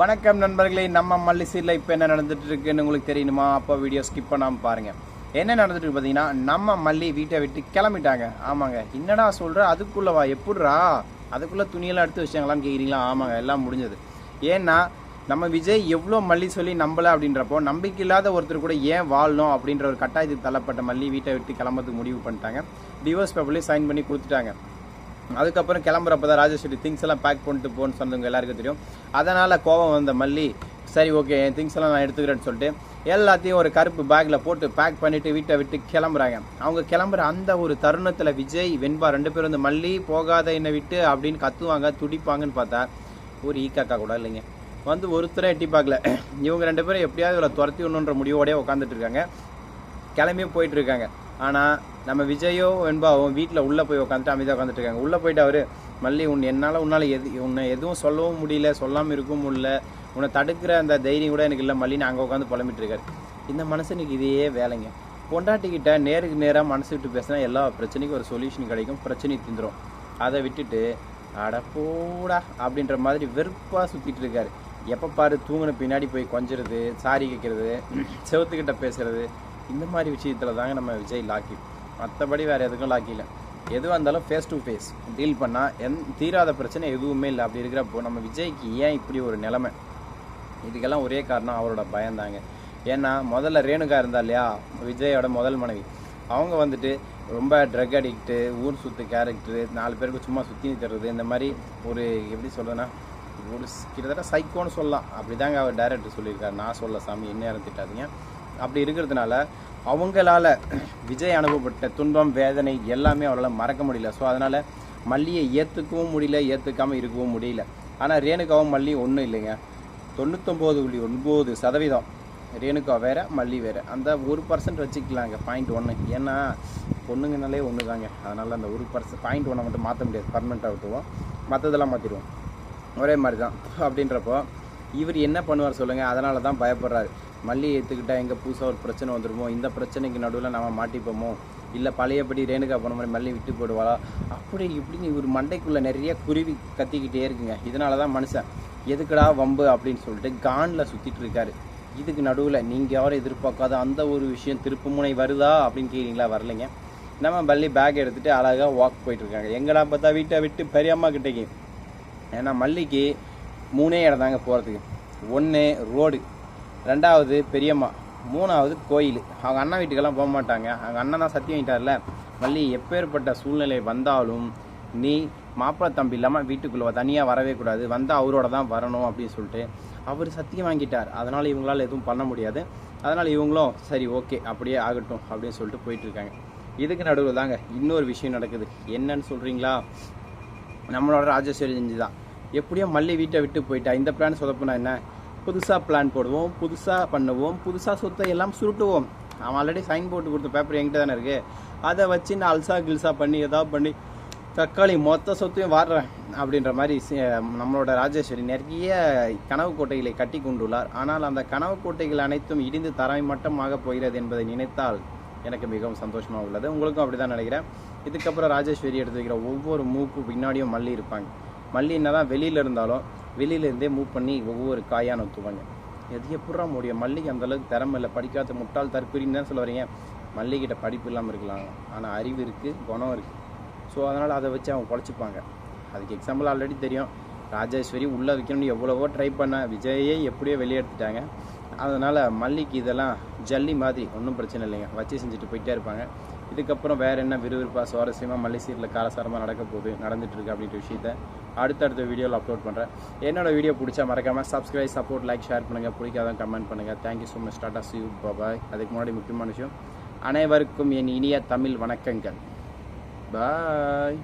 வணக்கம் நண்பர்களே நம்ம மல்லிசீரில் இப்போ என்ன நடந்துட்டு இருக்குன்னு உங்களுக்கு தெரியணுமா? அப்போ வீடியோ ஸ்கிப் பண்ணாமல் பாருங்கள் என்ன நடந்துட்டு பார்த்தீங்கன்னா நம்ம மல்லி வீட்டை விட்டு கிளம்பிட்டாங்க. ஆமாங்க. என்னடா சொல்கிற அதுக்குள்ளவா எப்படிரா துணியெல்லாம் எடுத்து வச்சாங்களான்னு கேட்குறீங்களா ஆமாங்க எல்லாம் முடிஞ்சது. ஏன்னா நம்ம விஜய் எவ்வளோ மல்லி சொல்லி நம்பல அப்படின்றப்போ நம்பிக்கை இல்லாத ஒருத்தர் கூட ஏன் வாழணும் அப்படின்ற ஒரு கட்டாயத்துக்கு தள்ளப்பட்ட மல்லி வீட்டை விட்டு கிளம்புறதுக்கு முடிவு பண்ணிட்டாங்க. டிவோர்ஸ் பேப்பர்லேயும் சைன் பண்ணி கொடுத்துட்டாங்க. அதுக்கப்புறம் கிளம்புறப்ப தான் ராஜேஸ்வரி திங்ஸ் எல்லாம் பேக் பண்ணிட்டு போன்னு சொன்னவங்க எல்லாருக்கும் தெரியும். அதனால் கோவம் வந்த மல்லி சரி ஓகே என் திங்ஸ் எல்லாம் நான் எடுத்துக்கிறேன்னு சொல்லிட்டு எல்லாத்தையும் ஒரு கருப்பு பேக்கில் போட்டு பேக் பண்ணிவிட்டு வீட்டை விட்டு கிளம்புறாங்க. அவங்க கிளம்புற அந்த ஒரு தருணத்தில் விஜய் வெண்பா ரெண்டு பேரும் வந்து மல்லி போகாத என்னை விட்டு அப்படின்னு கத்துவாங்க துடிப்பாங்கன்னு பார்த்தா ஒரு ஈக்காக்கா கூட இல்லைங்க. வந்து ஒருத்தரை எட்டி பார்க்கல. இவங்க ரெண்டு பேரும் எப்படியாவது இவளை துரத்தி விடணுன்ற முடிவோடய உட்காந்துட்டு இருக்காங்க. கிளம்பியும் போயிட்டு இருக்காங்க. ஆனால் நம்ம விஜயோ வெண்பாவும் வீட்டில் உள்ளே போய் உட்காந்துட்டு அமைதியாக உட்காந்துட்டு இருக்காங்க. உள்ளே போயிட்டு அவர் மல்லி உன் என்னால் உன்னால் எது உன்னை எதுவும் சொல்லவும் முடியல சொல்லாமல் இருக்கவும் முடியல. உன்னை தடுக்கிற அந்த தைரியம் கூட எனக்கு இல்லை மல்லின்னு அங்கே உட்காந்து புலம்பிட்டுருக்காரு இந்த மனுஷனுக்கு இதையே வேலைங்க. பொண்டாட்டிக்கிட்ட நேருக்கு நேராக மனசு விட்டு பேசினா எல்லா பிரச்சனைக்கும் ஒரு சொல்யூஷன் கிடைக்கும் பிரச்சனை தீந்துரும். அதை விட்டுட்டு அட போடா அப்படின்ற மாதிரி வெறுப்பாக சுற்றிட்டு இருக்காரு. எப்போ பாரு தூங்கின பின்னாடி போய் கொஞ்சிறது சாரி கேட்கறது செவத்துக்கிட்ட பேசுறது இந்த மாதிரி விஷயத்தில் தாங்க நம்ம விஜய் லாக்கி. மற்றபடி வேறு எதுக்கும் லாக்கி இல்லை. எதுவாக இருந்தாலும் ஃபேஸ் டு ஃபேஸ் டீல் பண்ணால் எந் தீராத பிரச்சனை எதுவுமே இல்லை. அப்படி இருக்கிறப்போ நம்ம விஜய்க்கு ஏன் இப்படி ஒரு நிலைமை? இதுக்கெல்லாம் ஒரே காரணம் அவரோட பயந்தாங்க ஏன்னா முதல்ல ரேணுகா இருந்தா இல்லையா? விஜயோட முதல் மனைவி. அவங்க வந்துட்டு ரொம்ப ட்ரக் அடிக்ட்டு ஊர் சுற்று கேரக்டரு நாலு பேருக்கு சும்மா சுற்றி தர்றது இந்த மாதிரி ஒரு எப்படி சொல்கிறதுன்னா ஒரு கிட்டத்தட்ட சைக்கோன்னு சொல்லலாம். அப்படிதாங்க அவர் டைரக்டர் சொல்லியிருக்காரு. நான் சொல்ல சாமி என்ன யாரும் திட்டாதீங்க. அப்படி இருக்கிறதுனால அவங்களால விஜய் அனுபவப்பட்ட துன்பம் வேதனை எல்லாமே அவரால் மறக்க முடியல. ஸோ அதனால் மல்லியை ஏற்றுக்கவும் முடியல ஏற்றுக்காமல் இருக்கவும் முடியல. ஆனால் ரேணுகாவும் மல்லி ஒன்றும் இல்லைங்க. தொண்ணூத்தொம்பது புள்ளி ஒன்பது சதவீதம் ரேணுகா வேறு மல்லி வேற. அந்த ஒரு பர்சன்ட் வச்சுக்கலாங்க பாயிண்ட் ஒன்று ஏன்னா பொண்ணுங்கனாலே ஒன்று தாங்க அதனால் அந்த ஒரு பர்சன்ட் பாயிண்ட் ஒன்றை மட்டும் மாற்ற முடியாது. பர்மனெண்ட்டாக விட்டுவோம் மற்றதெல்லாம் மாற்றிடுவோம் ஒரே மாதிரி தான் அப்படின்றப்போ இவர் என்ன பண்ணுவார் சொல்லுங்கள் அதனால தான் பயப்படுறாரு. மல்லி எடுத்துக்கிட்டால் எங்கே புதுசாக ஒரு பிரச்சனை வந்துருமோ இந்த பிரச்சனைக்கு நடுவில் நம்ம மாட்டிப்போமோ? இல்லை பழையபடி ரேணுகா போன மாதிரி மல்லி விட்டு போடுவாளா? அப்படி இப்படின்னு இவர் மண்டைக்குள்ளே நிறைய குருவி கத்திக்கிட்டே இருக்குங்க. இதனால தான் மனுஷன் எதுக்குடா வம்பு அப்படின்னு சொல்லிட்டு கானில் சுற்றிட்டு இருக்காரு. இதுக்கு நடுவில் நீங்கள் யாரும் எதிர்பார்க்காத அந்த ஒரு விஷயம் திருப்புமுனை வருதா அப்படின்னு கேட்குறீங்களா வரலைங்க. நம்ம பள்ளி பேக் எடுத்துகிட்டு அழகாக வாக் போயிட்டுருக்காங்க எங்கடா பார்த்தா வீட்டை விட்டு பெரியம்மா கிட்டேக்கு. ஏன்னா மல்லிக்கு மூணே இடம் தாங்க போகிறதுக்கு ஒன்று ரோடு ரெண்டாவது பெரியம்மா. மூணாவது கோயில். அவங்க அண்ணன் வீட்டுக்கெல்லாம் போக மாட்டாங்க. அவங்க அண்ணன் தான் சத்தியம் வாங்கிட்டார்ல. மல்லி எப்பேற்பட்ட சூழ்நிலை வந்தாலும் நீ மாப்பிள்ளை தம்பி இல்லாமல் வீட்டுக்குள்ளே தனியாக வரவே கூடாது. வந்தால் அவரோட தான் வரணும் அப்படின்னு சொல்லிட்டு அவர் சத்தியம் வாங்கிட்டார். அதனால் இவங்களால் எதுவும் பண்ண முடியாது. அதனால் இவங்களும் சரி ஓகே அப்படியே ஆகட்டும் அப்படின்னு சொல்லிட்டு போயிட்டு இருக்காங்க. இதுக்கு நடுவில் தாங்க இன்னொரு விஷயம் நடக்குது. என்னன்னு சொல்கிறீங்களா நம்மளோட ராஜேஸ்வரி செஞ்சு தான். எப்படியோ மல்லி வீட்டை விட்டு போயிட்டா. இந்த பிளான் சொதப்புனா என்ன? புதுசாக பிளான் போடுவோம் புதுசாக பண்ணுவோம் புதுசாக சொத்தை எல்லாம் சுருட்டுவோம். அவன் ஆல்ரெடி சைன் போட்டு கொடுத்த பேப்பர் என்கிட்ட தானே இருக்குது அதை வச்சு நான் அல்சா கில்சா பண்ணி ஏதாவது பண்ணி தக்காளி மொத்த சொத்தையும் வாடுறேன் அப்படின்ற மாதிரி நம்மளோட ராஜேஸ்வரி நிறைய கனவு கோட்டைகளை கட்டி கொண்டுள்ளார். ஆனால் அந்த கனவு கோட்டைகள் அனைத்தும் இடிந்து தரை மட்டமாக போகிறது என்பதை நினைத்தால் எனக்கு மிகவும் சந்தோஷமாக உள்ளது. உங்களுக்கும் அப்படி தான் நினைக்கிறேன். இதுக்கப்புறம் ராஜேஸ்வரி எடுத்து வைக்கிற ஒவ்வொரு மூக்கு பின்னாடியும் மல்லி இருப்பாங்க. மல்லி என்னதான் வெளியில் இருந்தாலும் வெளியிலேருந்தே மூவ் பண்ணி ஒவ்வொரு காயாக நோக்குவாங்க எது எப்படா முடியும் மல்லிகை அந்த அளவுக்கு திறமை இல்லை. படிக்காத முட்டாள் தற்கொலைன்னு தான் சொல்ல வரீங்க? மல்லிகிட்ட படிப்பு இல்லாமல் இருக்கலாம். ஆனால் அறிவு இருக்குது குணம் இருக்குது ஸோ அதனால் அதை வச்சு அவங்க குழச்சிப்பாங்க அதுக்கு எக்ஸாம்பிள் ஆல்ரெடி தெரியும். ராஜேஸ்வரி உள்ளே வைக்கணும்னு எவ்வளவோ ட்ரை பண்ண விஜயே எப்படியோ வெளியெடுத்துட்டாங்க அதனால் மல்லிக்கு இதெல்லாம் ஜல்லி மாதிரி ஒன்றும் பிரச்சனை இல்லைங்க. வச்சு செஞ்சுட்டு போயிட்டே இருப்பாங்க. இதுக்கப்புறம் வேறு என்ன விறுவிறுப்பாக சுவாரஸ்யமாக மல்லி காலசாரமாக நடக்க போகுது நடந்துட்டு இருக்கு அப்படின்ற விஷயத்த அடுத்தடுத்த வீடியோவில் அப்லோட் பண்ணுறேன் என்னோட வீடியோ பிடிச்சா மறக்காமல் சப்ஸ்கிரைப் சப்போர்ட் லைக் ஷேர் பண்ணுங்கள் பிடிக்காதான் கமெண்ட் பண்ணுங்கள் thank you so much tata you bye bye அதுக்கு முன்னாடி முக்கியமான விஷயம் அனைவருக்கும் என் இனிய தமிழ் வணக்கங்கள். பாய்